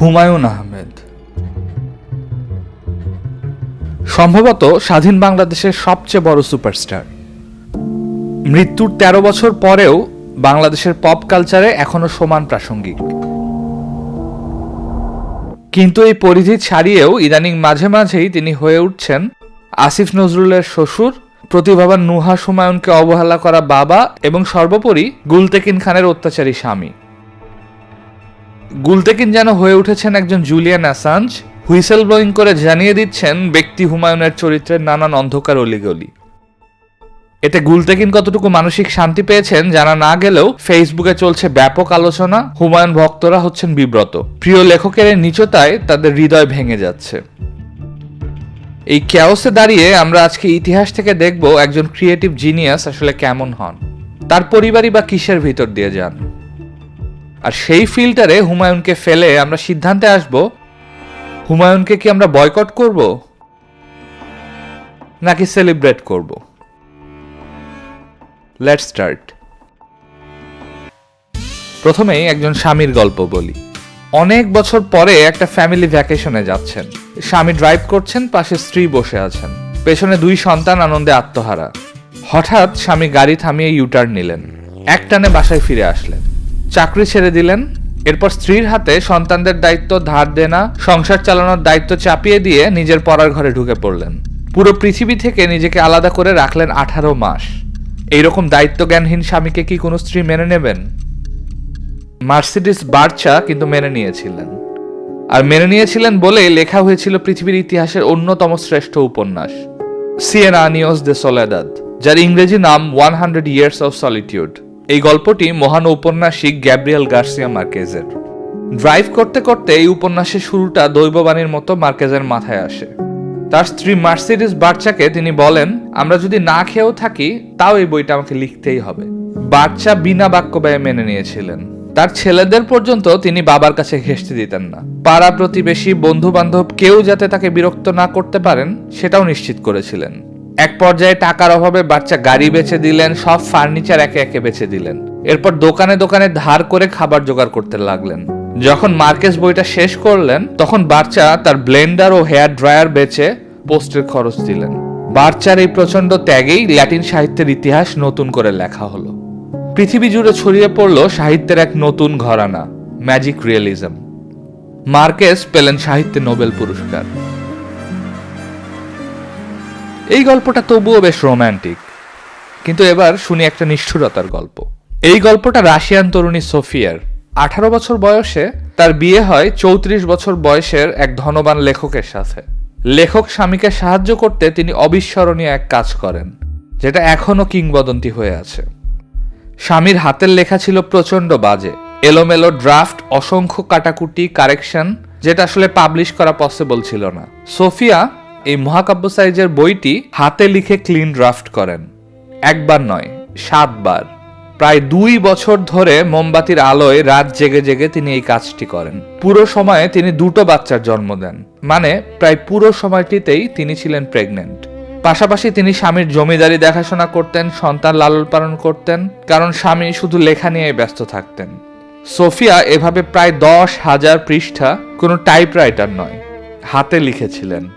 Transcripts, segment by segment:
হুমায়ুন আহমেদ। সম্ভবত স্বাধীন বাংলাদেশের সবচেয়ে বড় সুপারস্টার। মৃত্যুর ১৩ বছর পরেও বাংলাদেশের পপ কালচারে এখনও সমান প্রাসঙ্গিক। কিন্তু এই পরিধি ছাড়িয়েও ইদানিং মাঝে মাঝেই তিনি হয়ে উঠছেন আসিফ নজরুলের শ্বশুর, প্রতিভাবান নুহা হুমায়ুনকে অবহেলা করা বাবা এবং সর্বোপরি গুলতেকিন খানের অত্যাচারী স্বামী। গুলতেকিন যেন হয়ে উঠেছেন একজন জুলিয়ান অ্যাসাঞ্জ হুইসেল ব্লোয়িং করে জানিয়ে দিচ্ছেন ব্যক্তি হুমায়ুনের চরিত্রের নানান অন্ধকার অলিগলি। এতে গুলতেকিন কতটুকু মানসিক শান্তি পেয়েছেন জানা না গেলেও ফেসবুকে চলছে ব্যাপক আলোচনা, হুমায়ুন ভক্তরা হচ্ছেন বিব্রত। প্রিয় লেখকের নিচতায় তাদের হৃদয় ভেঙে যাচ্ছে। এই ক্যাওসে দাঁড়িয়ে আমরা আজকে ইতিহাস থেকে দেখব একজন ক্রিয়েটিভ জিনিয়াস আসলে কেমন হন। তার পরিবারই বা কিসের ভিতর দিয়ে যান? আর সেই ফিল্টারে হুমায়ুনকে ফেলে আমরা সিদ্ধান্তে আসব। হুমায়ুনকে কি আমরা বয়কট করব? নাকি সেলিব্রেট করব? লেট স্টার্ট প্রথমেই একজন স্বামীর গল্প বলি। অনেক বছর পরে একটা ফ্যামিলি ভ্যাকেশনে যাচ্ছেন। স্বামী ড্রাইভ করছেন, পাশে স্ত্রী বসে আছেন। পেছনে দুই সন্তান আনন্দে আত্মহারা। হঠাৎ স্বামী গাড়ি থামিয়ে ইউটার্ন নিলেন। একটানে বাসায় ফিরে আসলেন। চাকরি ছেড়ে দিলেন। এরপর স্ত্রীর হাতে সন্তানদের দায়িত্ব ধার দেনা, সংসার চালানোর দায়িত্ব চাপিয়ে দিয়ে নিজের পড়ার ঘরে ঢুকে পড়লেন। পুরো পৃথিবী থেকে নিজেকে আলাদা করে রাখলেন আঠারো মাস। এইরকম দায়িত্বজ্ঞানহীন স্বামীকে কি কোনো স্ত্রী মেনে নেবেন? মার্সিডিস বার্চা কিন্তু মেনে নিয়েছিলেন। আর মেনে নিয়েছিলেন বলে লেখা হয়েছিল পৃথিবীর ইতিহাসের অন্যতম শ্রেষ্ঠ উপন্যাস, সিয়েন আনিওস দে সোলেদাদ, যার ইংরেজি নাম one hundred years of solitude. এই গল্পটি মহান ঔপন্যাসিক গ্যাব্রিয়েল গার্সিয়া মার্কেজের। ড্রাইভ করতে করতে এই উপন্যাসের শুরুটা দৈববাণীর মতো মার্কেজের মাথায় আসে। তার স্ত্রী মার্সিডিস বাচ্চাকে তিনি বলেন, আমরা যদি না খেয়েও থাকি, তাও এই বইটা আমাকে লিখতেই হবে। বাচ্চা বিনা বাক্য ব্যয়ে মেনে নিয়েছিলেন। তার ছেলেদের পর্যন্ত তিনি বাবার কাছে ঘেঁষতে দিতেন না। পাড়া প্রতিবেশী বন্ধু বান্ধব কেউ যাতে তাকে বিরক্ত না করতে পারেন, সেটাও নিশ্চিত করেছিলেন। এক পর্যায়ে টাকার অভাবে বাচ্চা গাড়ি বেচে দিলেন, সব ফার্নিচার একে একে বেচে দিলেন। এরপর দোকানে দোকানে ধার করে খাবার জোগাড় করতে লাগলেন। যখন মার্কেস বইটা শেষ করলেন, তখন বাচ্চা তার ব্লেন্ডার ও হেয়ার ড্রায়ার বেচে পোস্টের খরচ দিলেন। বাচ্চার এই প্রচণ্ড ত্যাগেই ল্যাটিন সাহিত্যের ইতিহাস নতুন করে লেখা হলো। পৃথিবী জুড়ে ছড়িয়ে পড়ল সাহিত্যের এক নতুন ঘরানা, ম্যাজিক রিয়েলিজম। মার্কেস পেলেন সাহিত্যে নোবেল পুরস্কার। এই গল্পটা তবুও বেশ রোমান্টিক কিন্তু এবার শুনি একটা নিষ্ঠুরতার গল্প। এই গল্পটা রাশিয়ান তরুণী সোফিয়ার। আঠারো বছর বয়সে তার বিয়ে হয় চৌত্রিশ বছর বয়সের এক ধনবান লেখকের সাথে। লেখক স্বামীকে সাহায্য করতে তিনি অবিস্মরণীয় এক কাজ করেন, যেটা এখনও কিংবদন্তি হয়ে আছে। স্বামীর হাতের লেখা ছিল প্রচণ্ড বাজে, এলোমেলো ড্রাফট, অসংখ্য কাটাকুটি, কারেকশন, যেটা আসলে পাবলিশ করা পসিবল ছিল না। সোফিয়া এই মহাকাব্য সাইজের বইটি হাতে লিখে ক্লিন ড্রাফট করেন। একবার নয়, সাতবার। প্রায় দুই বছর ধরে মোমবাতির আলোয় রাত জেগে জেগে তিনি এই কাজটি করেন। পুরো সময়ে তিনি দুটো বাচ্চার জন্ম দেন। মানে প্রায় পুরো সময়টিতেই তিনি ছিলেন প্রেগনেন্ট। পাশাপাশি তিনি স্বামীর জমিদারি দেখাশোনা করতেন, সন্তান লালন পালন করতেন, কারণ স্বামী শুধু লেখা নিয়ে ব্যস্ত থাকতেন। সোফিয়া এভাবে প্রায় দশ হাজার পৃষ্ঠা কোনো টাইপরাইটার নয়, হাতে লিখেছিলেন।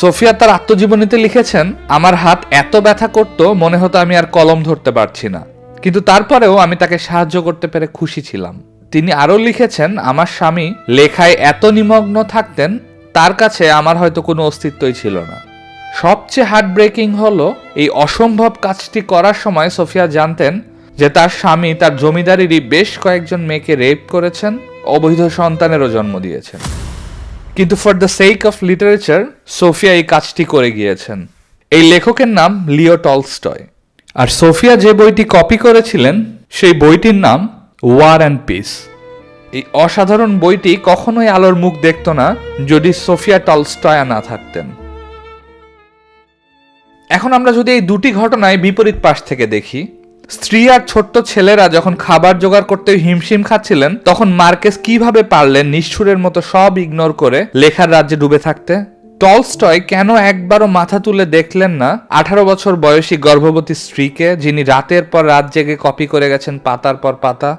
সোফিয়া তার আত্মজীবনীতে লিখেছেন, আমার হাত এত ব্যথা করত, মনে হতো আমি আর কলম ধরতে পারছি না। কিন্তু তারপরেও আমি তাকে সাহায্য করতে পেরে খুশি ছিলাম। তিনি আরও লিখেছেন, আমার স্বামী লেখায় এত নিমগ্ন থাকতেন, তার কাছে আমার হয়তো কোনো অস্তিত্বই ছিল না। সবচেয়ে হার্ট ব্রেকিং হলো, এই অসম্ভব কাজটি করার সময় সোফিয়া জানতেন যে তার স্বামী তার জমিদারিরই বেশ কয়েকজন মেয়েকে রেপ করেছেন, অবৈধ সন্তানেরও জন্ম দিয়েছেন। কিন্তু for the sake of literature Sophia এই কাজটি করে গিয়েছেন। এই লেখকের নাম লিও টলস্টয়। আর সোফিয়া যে বইটি কপি করেছিলেন, সেই বইটির নাম ওয়ার অ্যান্ড পিস এই অসাধারণ বইটি কখনোই আলোর মুখ দেখত না, যদি সোফিয়া টলস্টয়া না থাকতেন। এখন আমরা যদি এই দুটি ঘটনায় বিপরীত পাশ থেকে দেখি স্ত্রী আর ছোট্ট ছেলেরা যখন খাবার জোগাড় করতে হিমশিম খাচ্ছিলেন তখন মার্কেস কীভাবে পারলেন নিষ্ঠুরের মতো সব ইগনোর করে লেখার রাজ্যে ডুবে থাকতে? টলস্টয় কেন একবারও মাথা তুলে দেখলেন না আঠারো বছর বয়সী গর্ভবতী স্ত্রীকে যিনি রাতের পর রাত জেগে কপি করে গেছেন পাতার পর পাতা?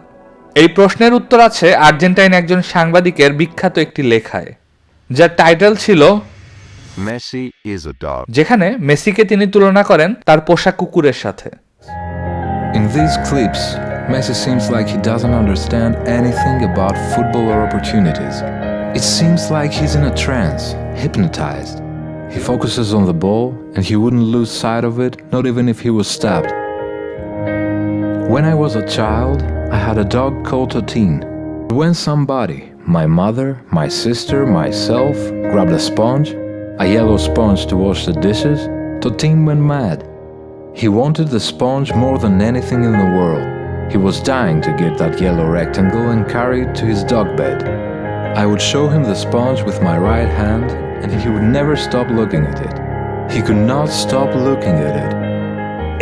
এই প্রশ্নের উত্তর আছে আর্জেন্টাইন একজন সাংবাদিকের বিখ্যাত একটি লেখায় যার টাইটেল ছিল যেখানে মেসিকে তিনি তুলনা করেন তার পোষা কুকুরের সাথে। In these clips, Messi seems like he doesn't understand anything about football or opportunities. It seems like he's in a trance, hypnotized. He focuses on the ball and he wouldn't lose sight of it, not even if he was stabbed. When I was a child, I had a dog called Totine. When somebody, my mother, my sister, myself, grabbed a sponge, a yellow sponge to wash the dishes, Totine went mad. He wanted the sponge more than anything in the world. He was dying to get that yellow rectangle and carry it to his dog bed. I would show him the sponge with my right hand, and he would never stop looking at it. He could not stop looking at it.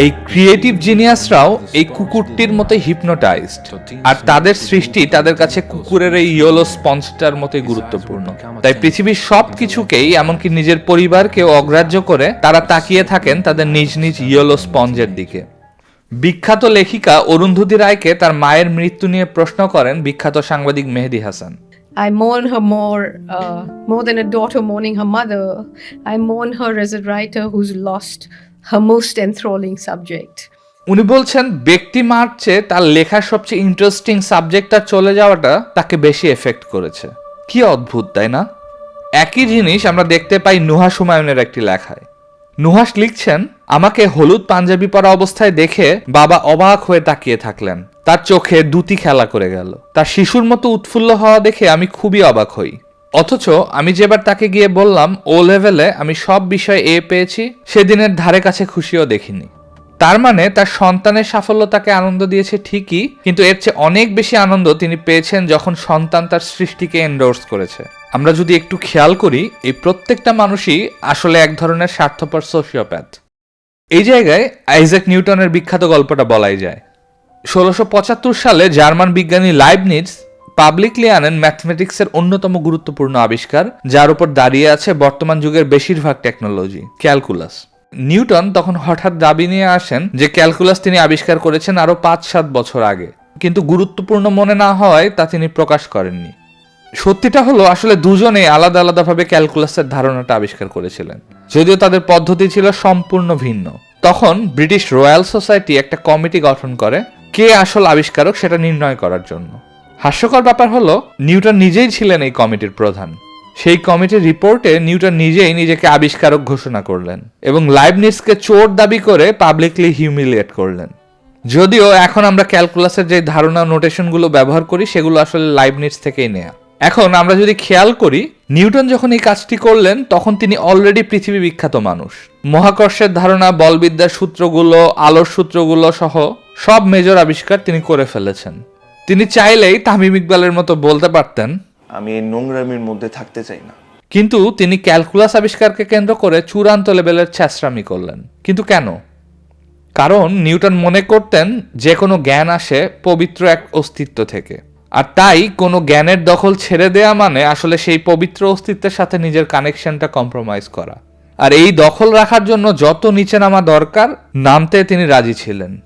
এই creative জিনিয়াসরাও এই কুকুরটির মতো hypnotised আর তাদের সৃষ্টি তাদের কাছে কুকুরের এই ইয়েলো স্পঞ্জটার মতোই গুরুত্বপূর্ণ। তাই পৃথিবীর সব কিছুকেই এমনকি নিজের পরিবারকেও অগ্রাহ্য করে তারা তাকিয়ে থাকেন তাদের নিজ নিজ ইয়েলো স্পঞ্জের দিকে। বিখ্যাত লেখিকা অরুন্ধতী রায়কে তার মায়ের মৃত্যু নিয়ে প্রশ্ন করেন বিখ্যাত সাংবাদিক Mehedi Hasan. I mourn her more, uh, more than a daughter mourning her mother. I mourn her as a writer who's lost her most enthralling subject. উনি বলছেন ব্যক্তি মারছে তার লেখার সবচেয়ে ইন্টারেস্টিং সাবজেক্টটা চলে যাওয়াটা তাকে বেশি এফেক্ট করেছে কি অদ্ভুত তাই না একই জিনিস আমরা দেখতে পাই নুহাস হুমায়ুনের একটি লেখায় নুহাস লিখছেন আমাকে হলুদ পাঞ্জাবি পরা অবস্থায় দেখে বাবা অবাক হয়ে তাকিয়ে থাকলেন তার চোখে দুটি খেলা করে গেল। তার শিশুর মতো উৎফুল্ল হওয়া দেখে আমি খুবই অবাক হই। অথচ আমি যেবার তাকে গিয়ে বললাম, ও লেভেলে আমি সব বিষয়ে এ পেয়েছি, সেদিনের ধারে কাছে খুশিও দেখিনি। তার মানে তার সন্তানের সাফল্য তাকে আনন্দ দিয়েছে ঠিকই, কিন্তু এর চেয়ে অনেক বেশি আনন্দ তিনি পেয়েছেন যখন সন্তান তার সৃষ্টিকে এন্ডোর্স করেছে। আমরা যদি একটু খেয়াল করি, এই প্রত্যেকটা মানুষই আসলে এক ধরনের স্বার্থপর সোশিওপ্যাথ এই জায়গায় আইজাক নিউটনের বিখ্যাত গল্পটা বলাই যায়। ষোলোশো সালে জার্মান বিজ্ঞানী লাইবনিডস পাবলিকলি আনেন ম্যাথমেটিক্সের অন্যতম গুরুত্বপূর্ণ আবিষ্কার, যার উপর দাঁড়িয়ে আছে বর্তমান যুগের বেশিরভাগ টেকনোলজি ক্যালকুলাস নিউটন তখন হঠাৎ দাবি নিয়ে আসেন যে ক্যালকুলাস তিনি আবিষ্কার করেছেন আরও পাঁচ সাত বছর আগে। কিন্তু গুরুত্বপূর্ণ মনে না হওয়ায় তা তিনি প্রকাশ করেননি। সত্যিটা হলো, আসলে দুজনেই আলাদা আলাদাভাবে ক্যালকুলাসের ধারণাটা আবিষ্কার করেছিলেন। যদিও তাদের পদ্ধতি ছিল সম্পূর্ণ ভিন্ন। তখন ব্রিটিশ রয়্যাল সোসাইটি একটা কমিটি গঠন করে কে আসল আবিষ্কারক সেটা নির্ণয় করার জন্য। হাস্যকর ব্যাপার হলো, নিউটন নিজেই ছিলেন এই কমিটির প্রধান। সেই কমিটির রিপোর্টে নিউটন নিজেই নিজেকে আবিষ্কারক ঘোষণা করলেন এবং লাইবনিসকে চোর দাবি করে পাবলিকলি হিউমিলিয়েট করলেন। যদিও এখন আমরা ক্যালকুলাসের যে ধারণা নোটেশনগুলো ব্যবহার করি, সেগুলো আসলে লাইবনিটস থেকেই নেয়া। এখন আমরা যদি খেয়াল করি, নিউটন যখন এই কাজটি করলেন, তখন তিনি অলরেডি পৃথিবী বিখ্যাত মানুষ। মহাকর্ষের ধারণা, বলবিদ্যার সূত্রগুলো, আলোর সূত্রগুলো সহ সব মেজর আবিষ্কার তিনি করে ফেলেছেন। তিনি চাইলেই তামিম ইকবালের মতো বলতে পারতেন। আমি এই নোংরামির মধ্যে থাকতে চাই না। কিন্তু তিনি ক্যালকুলাস আবিষ্কারকে কেন্দ্র করে চূড়ান্ত লেভেলের ছ্যাঁচড়ামি করলেন। কিন্তু কেন? কারণ নিউটন মনে করতেন যে কোনো জ্ঞান আসে পবিত্র এক অস্তিত্ব থেকে। আর তাই কোনো জ্ঞানের দখল ছেড়ে দেয়া মানে আসলে সেই পবিত্র অস্তিত্বের সাথে নিজের কানেকশনটা কম্প্রোমাইজ করা। আর এই দখল রাখার জন্য যত নিচে নামা দরকার নামতে তিনি রাজি ছিলেন।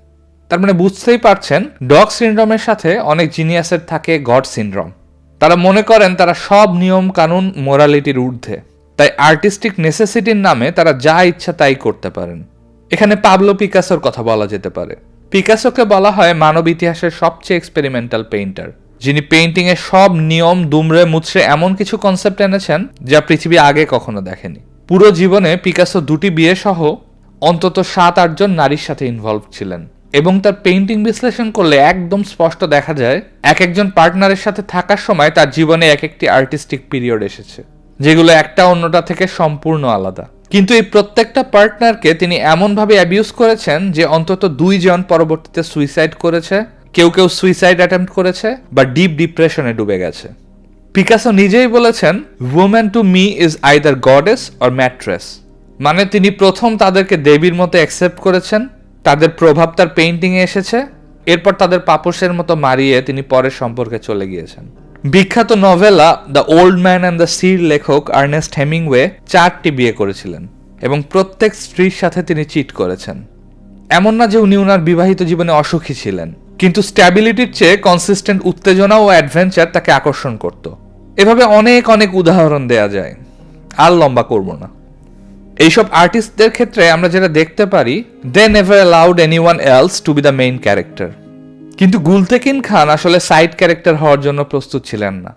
তার মানে বুঝতেই পারছেন, ডগ সিনড্রোমের সাথে অনেক জিনিয়াসের থাকে গড সিনড্রোম। তারা মনে করেন তারা সব নিয়ম কানুন মোরালিটির ঊর্ধ্বে। তাই আর্টিস্টিক নেসেসিটির নামে তারা যা ইচ্ছা তাই করতে পারেন। এখানে পাবলো পিকাসোর কথা বলা যেতে পারে। পিকাসোকে বলা হয় মানব ইতিহাসের সবচেয়ে এক্সপেরিমেন্টাল পেইন্টার যিনি পেইন্টিং এর সব নিয়ম দুমড়ে মুচড়ে এমন কিছু কনসেপ্ট এনেছেন যা পৃথিবী আগে কখনো দেখেনি। পুরো জীবনে পিকাসো দুটি বিয়ে সহ অন্তত সাত আটজন নারীর সাথে ইনভলভ ছিলেন। এবং তার পেইন্টিং বিশ্লেষণ করলে একদম স্পষ্ট দেখা যায়, এক একজন পার্টনারের সাথে থাকার সময় তার জীবনে এক একটি আর্টিস্টিক পিরিয়ড এসেছে, যেগুলো একটা অন্যটা থেকে সম্পূর্ণ আলাদা। কিন্তু এই প্রত্যেকটা পার্টনারকে তিনি এমনভাবে অ্যাবিউজ করেছেন যে অন্তত দুইজন পরবর্তীতে সুইসাইড করেছে, কেউ কেউ সুইসাইড অ্যাটেম্প্ট করেছে, বা ডিপ ডিপ্রেশনে ডুবে গেছে। পিকাসো নিজেই বলেছেন women to me is either goddess or mattress মানে তিনি প্রথম তাদেরকে দেবীর মতো অ্যাকসেপ্ট করেছেন তাদের প্রভাব তার পেইন্টিংয়ে এসেছে। এরপর তাদের পাপসের মতো মারিয়ে তিনি পরের সম্পর্কে চলে গিয়েছেন। বিখ্যাত novella the old man and the sea লেখক আর্নেস্ট হেমিংওয়ে চারটি বিয়ে করেছিলেন এবং প্রত্যেক স্ত্রীর সাথে তিনি চিট করেছেন। এমন না যে উনি উনার বিবাহিত জীবনে অসুখী ছিলেন, কিন্তু স্ট্যাবিলিটির চেয়ে কনসিস্টেন্ট উত্তেজনা ও অ্যাডভেঞ্চার তাকে আকর্ষণ করত। এভাবে অনেক অনেক উদাহরণ দেয়া যায়। আর লম্বা করব না। এইসব আর্টিস্টদের ক্ষেত্রে আমরা যেটা দেখতে পারি they never allowed anyone else to be the main character কিন্তু গুলতেকিন খান আসলে সাইড ক্যারেক্টার হওয়ার জন্য প্রস্তুত ছিলেন না।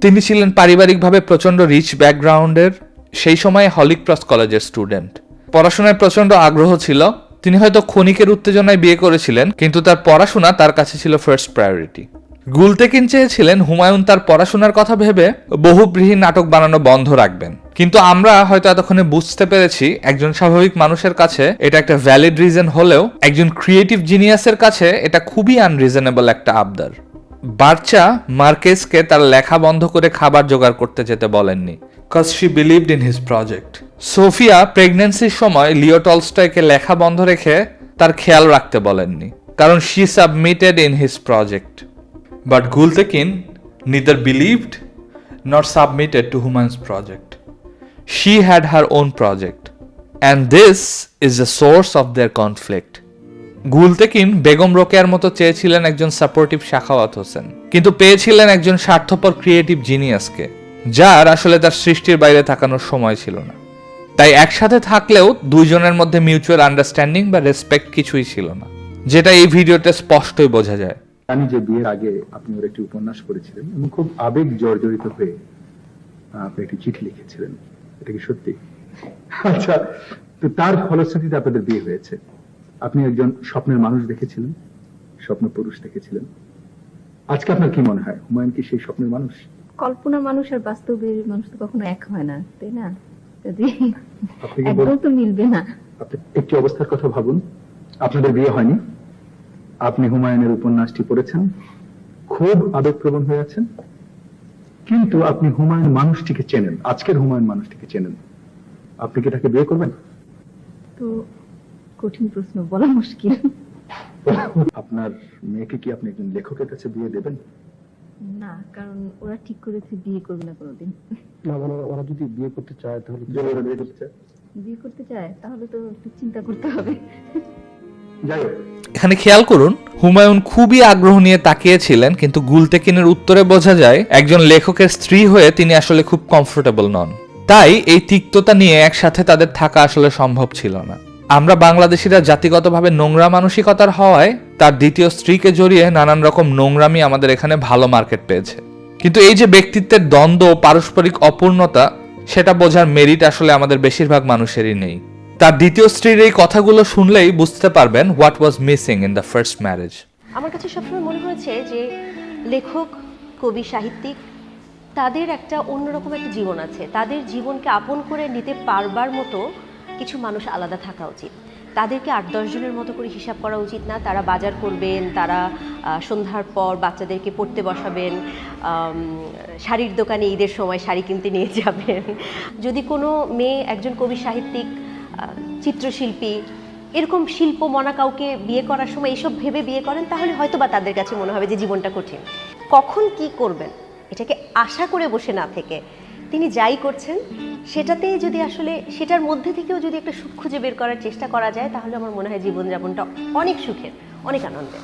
তিনি ছিলেন পারিবারিকভাবে প্রচণ্ড রিচ ব্যাকগ্রাউন্ডের সেই সময়ে হলিক্রস কলেজের স্টুডেন্ট পড়াশোনায় প্রচণ্ড আগ্রহ ছিল, তিনি হয়তো ক্ষণিকের উত্তেজনায় বিয়ে করেছিলেন, কিন্তু তার পড়াশোনা তার কাছে ছিল ফার্স্ট প্রায়োরিটি গুলতেকিন চেয়েছিলেন হুমায়ুন তার পড়াশোনার কথা ভেবে বহুব্রীহী নাটক বানানো বন্ধ রাখবেন। কিন্তু আমরা হয়তো এতক্ষণে বুঝতে পেরেছি একজন স্বাভাবিক মানুষের কাছে এটা একটা ভ্যালিড রিজন হলেও একজন ক্রিয়েটিভ জিনিয়াসের কাছে এটা খুবই আনরিজনেবল একটা আবদার। বার্চা মার্কেসকে তার লেখা বন্ধ করে খাবার জোগাড় করতে যেতে বলেননি cause she believed in his project Sophia প্রেগন্যান্সির সময় লিও টলস্টয়কে লেখা বন্ধ রেখে তার খেয়াল রাখতে বলেননি, কারণ she submitted in his project but Gultekin neither believed not submitted to Humayun's project she had her own project, and this is the source of their conflict. Gultekin Begum রোকেয়ার মতো চেয়েছিলেন একজন সাপোর্টিভ শাখাওয়াত হোসেন, কিন্তু পেয়েছিলেন একজন স্বার্থপর ক্রিয়েটিভ জিনিয়াসকে যার আসলে তার সৃষ্টির বাইরে থাকানোর সময় ছিল না। তাই একসাথে থাকলেও দুইজনের মধ্যে মিউচুয়াল আন্ডারস্ট্যান্ডিং বা রেসপেক্ট কিছুই ছিল না, যেটা এই ভিডিওতে স্পষ্টই বোঝা যায়। জানি যে বিয়ের আগে আপনি ওর একটি উপন্যাস করেছিলেন এবং খুব আবেগ জর্জরিত হয়ে আপনি একটি চিঠি লিখেছিলেন। এটা কি সত্যি? আচ্ছা তো তার ফলশ্রুতিতে আপনাদের বিয়ে হয়েছে। আপনি একজন স্বপ্নের মানুষ দেখেছিলেন স্বপ্ন পুরুষ দেখেছিলেন। আজকে আপনার কি মনে হয়? হুমায়ুন কি সেই স্বপ্নের মানুষ? কল্পনা মানুষ আর বাস্তবের মানুষ তো কখনো এক হয় না তাই না? যদি আপনি কি একদম তো মিলবে না। আপনি একটি অবস্থার কথা ভাবুন। আপনাদের বিয়ে হয়নি? আপনি হুমায়ুনের উপন্যাসটি পড়েছেন? খুব আবেগপ্রবণ হয়ে আছেন। কিন্তু আপনি হুমায়ুন মানুষটিকে চেনেন। আজকের হুমায়ুন মানুষটিকে চেনেন। আপনি কি তাকে বিয়ে করবেন? তো কঠিন প্রশ্ন বলা মুশকিল। আপনার মেয়েকে কি আপনি একজন লেখকের কাছে বিয়ে দেবেন? না কারণ ওরা ঠিক করেছে বিয়ে করবে না কোনোদিন। না মানে ওরা যদি বিয়ে করতে চায় তাহলে বিয়ে করতে চায়? বিয়ে করতে চায় তাহলে তো একটু চিন্তা করতে হবে। এখানে খেয়াল করুন, হুমায়ুন খুবই আগ্রহ নিয়ে তাকিয়েছিলেন, কিন্তু গুলতেকিনের উত্তরে বোঝা যায়, একজন লেখকের স্ত্রী হয়ে তিনি আসলে খুব কমফোর্টেবল নন। তাই এই তিক্ততা নিয়ে একসাথে তাদের থাকা আসলে সম্ভব ছিল না। আমরা বাংলাদেশিরা জাতিগতভাবে নোংরা মানসিকতার হওয়ায় তার দ্বিতীয় স্ত্রীকে জড়িয়ে নানান রকম নোংরামি আমাদের এখানে ভালো মার্কেট পেয়েছে। কিন্তু এই যে ব্যক্তিত্বের দ্বন্দ্ব পারস্পরিক অপূর্ণতা, সেটা বোঝার মেরিট আসলে আমাদের বেশিরভাগ মানুষেরই নেই। তার দ্বিতীয় স্ত্রীর এই কথাগুলো শুনলেই বুঝতে পারবেন what was missing in the first marriage আমার কাছে সবসময় মনে হয়েছে যে লেখক, কবি, সাহিত্যিক, তাদের একটা অন্যরকম একটা জীবন আছে। তাদের জীবনকে আপন করে নিতে পারবার মতো কিছু মানুষ আলাদা থাকা উচিত। তাদেরকে আট দশজনের মতো করে হিসাব করা উচিত না। তারা বাজার করবেন, তারা সন্ধ্যার পর বাচ্চাদেরকে পড়তে বসাবেন শাড়ির দোকানে ঈদের সময় শাড়ি কিনতে নিয়ে যাবেন। যদি কোনো মেয়ে একজন কবি, সাহিত্যিক চিত্রশিল্পী, এরকম শিল্প মনা কাউকে বিয়ে করার সময় এইসব ভেবে বিয়ে করেন, তাহলে হয়তো বা তাদের কাছে মনে হবে যে জীবনটা কঠিন। কখন কি করবেন? এটাকে আশা করে বসে না থেকে তিনি যাই করছেন সেটাতেই যদি আসলে, সেটার মধ্যে থেকেও যদি একটা সুখ খুঁজে বের করার চেষ্টা করা যায়, তাহলে আমার মনে হয় জীবনযাপনটা অনেক সুখের, অনেক আনন্দের।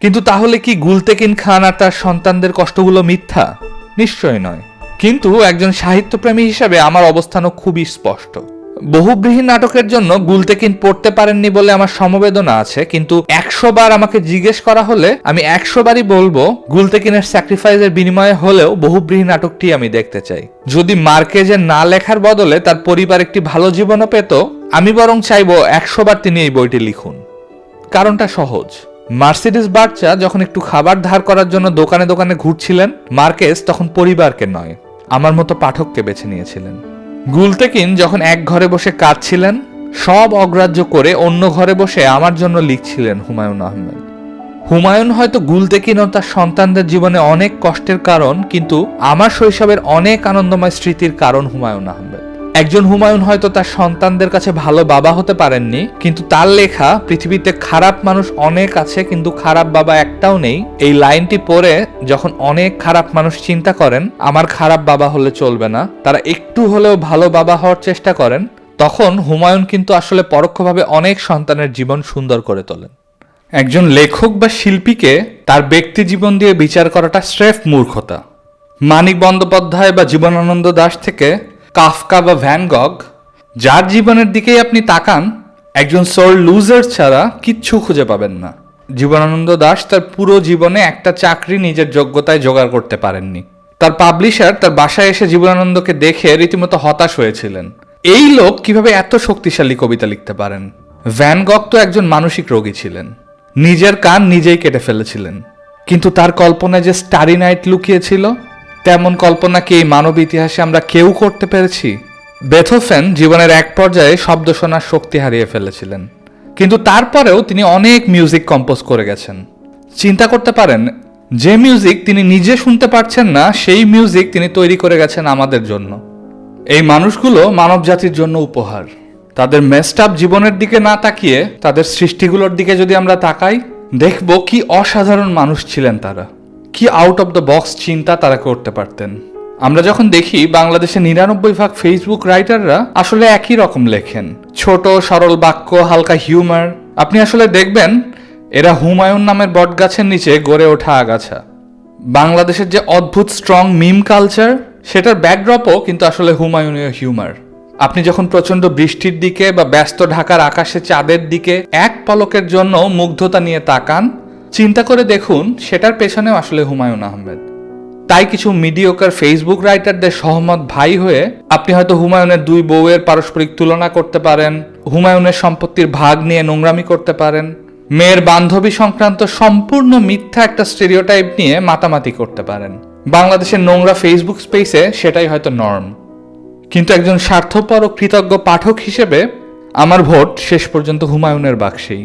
কিন্তু তাহলে কি গুলতেকিন খান আর তার সন্তানদের কষ্টগুলো মিথ্যা? নিশ্চয় নয়। কিন্তু একজন সাহিত্যপ্রেমী হিসাবে আমার অবস্থানও খুবই স্পষ্ট। বহুব্রীহী নাটকের জন্য গুলতেকিন পড়তে পারেননি বলে আমার সমবেদনা আছে, কিন্তু একশো বার আমাকে জিজ্ঞেস করা হলে আমি একশো বারই বলব, গুলতেকিনের স্যাক্রিফাইসের বিনিময়ে হলেও বহুব্রীহী নাটকটি আমি দেখতে চাই। যদি মার্কেজের না লেখার বদলে তার পরিবার একটি ভালো জীবনও পেত, আমি বরং চাইব একশো বার তিনি এই বইটি লিখুন। কারণটা সহজ। মার্সিডিস বাচ্চা যখন একটু খাবার ধার করার জন্য দোকানে দোকানে ঘুরছিলেন মার্কেস তখন পরিবারকে নয়, আমার মতো পাঠককে বেছে নিয়েছিলেন। গুলতেকিন যখন এক ঘরে বসে কাঁদছিলেন, সব অগ্রাহ্য করে অন্য ঘরে বসে আমার জন্য লিখছিলেন হুমায়ুন আহমেদ। হুমায়ুন হয়তো গুলতেকিন ও তার সন্তানদের জীবনে অনেক কষ্টের কারণ, কিন্তু আমার শৈশবের অনেক আনন্দময় স্মৃতির কারণ হুমায়ুন আহমেদ। একজন হুমায়ুন হয়তো তার সন্তানদের কাছে ভালো বাবা হতে পারেননি, কিন্তু তার লেখা, পৃথিবীতে খারাপ মানুষ অনেক আছে, কিন্তু খারাপ বাবা একটাও নেই। এই লাইনটি পড়ে যখন অনেক খারাপ মানুষ চিন্তা করেন, আমার খারাপ বাবা হলে চলবে না। তারা একটু হলেও ভালো বাবা হওয়ার চেষ্টা করেন, তখন হুমায়ুন কিন্তু আসলে পরোক্ষভাবে অনেক সন্তানের জীবন সুন্দর করে তোলেন। একজন লেখক বা শিল্পীকে তার ব্যক্তি জীবন দিয়ে বিচার করাটা স্রেফ মূর্খতা। মানিক বন্দ্যোপাধ্যায় বা জীবনানন্দ দাশ থেকে কাফকা বা ভ্যানগগ যার জীবনের দিকেই আপনি তাকান, একজন সোল লুজার ছাড়া কিচ্ছু খুঁজে পাবেন না। জীবনানন্দ দাশ তার পুরো জীবনে একটা চাকরি নিজের যোগ্যতায় জোগাড় করতে পারেননি। তার পাবলিশার তার বাসায় এসে জীবনানন্দকে দেখে রীতিমতো হতাশ হয়েছিলেন। এই লোক কীভাবে এত শক্তিশালী কবিতা লিখতে পারেন? ভ্যান গগ তো একজন মানসিক রোগী ছিলেন। নিজের কান নিজেই কেটে ফেলেছিলেন। কিন্তু তার কল্পনায় যে স্টারি নাইট লুকিয়েছিল তেমন কল্পনা কি এই মানব ইতিহাসে আমরা কেউ করতে পেরেছি? বেথোফেন জীবনের এক পর্যায়ে শব্দ শোনার শক্তি হারিয়ে ফেলেছিলেন। কিন্তু তারপরেও তিনি অনেক মিউজিক কম্পোজ করে গেছেন। চিন্তা করতে পারেন, যে মিউজিক তিনি নিজে শুনতে পারছেন না, সেই মিউজিক তিনি তৈরি করে গেছেন আমাদের জন্য। এই মানুষগুলো মানব জাতির জন্য উপহার। তাদের মেস্ট আপ জীবনের দিকে না তাকিয়ে তাদের সৃষ্টিগুলোর দিকে যদি আমরা তাকাই, দেখব কি অসাধারণ মানুষ ছিলেন তারা। কি আউট অফ দ্য বক্স চিন্তা তারা করতে পারতেন? আমরা যখন দেখি বাংলাদেশে নিরানব্বই ভাগ ফেসবুক রাইটাররা আসলে একই রকম লেখেন। ছোট, সরল বাক্য, হালকা হিউমার আপনি আসলে দেখবেন, এরা হুমায়ুন নামের বটগাছের নিচে গড়ে ওঠা আগাছা। বাংলাদেশের যে অদ্ভুত স্ট্রং মিম কালচার সেটার ব্যাকড্রপও কিন্তু আসলে হুমায়ুনীয় হিউমার আপনি যখন প্রচণ্ড বৃষ্টির দিকে বা ব্যস্ত ঢাকার আকাশে চাঁদের দিকে এক পলকের জন্য মুগ্ধতা নিয়ে তাকান চিন্তা করে দেখুন, সেটার পেছনেও আসলে হুমায়ুন আহমেদ। তাই কিছু মিডিওকার ফেসবুক রাইটারদের সহমত ভাই হয়ে আপনি হয়তো হুমায়ুনের দুই বউয়ের পারস্পরিক তুলনা করতে পারেন, হুমায়ুনের সম্পত্তির ভাগ নিয়ে নোংরামি করতে পারেন, মেয়ের বান্ধবী সংক্রান্ত সম্পূর্ণ মিথ্যা একটা স্টেরিওটাইপ নিয়ে মাতামাতি করতে পারেন। বাংলাদেশের নোংরা ফেসবুক স্পেসে সেটাই হয়তো নর্ম কিন্তু একজন স্বার্থপর ও কৃতজ্ঞ পাঠক হিসেবে আমার ভোট শেষ পর্যন্ত হুমায়ুনের বাক্সেই।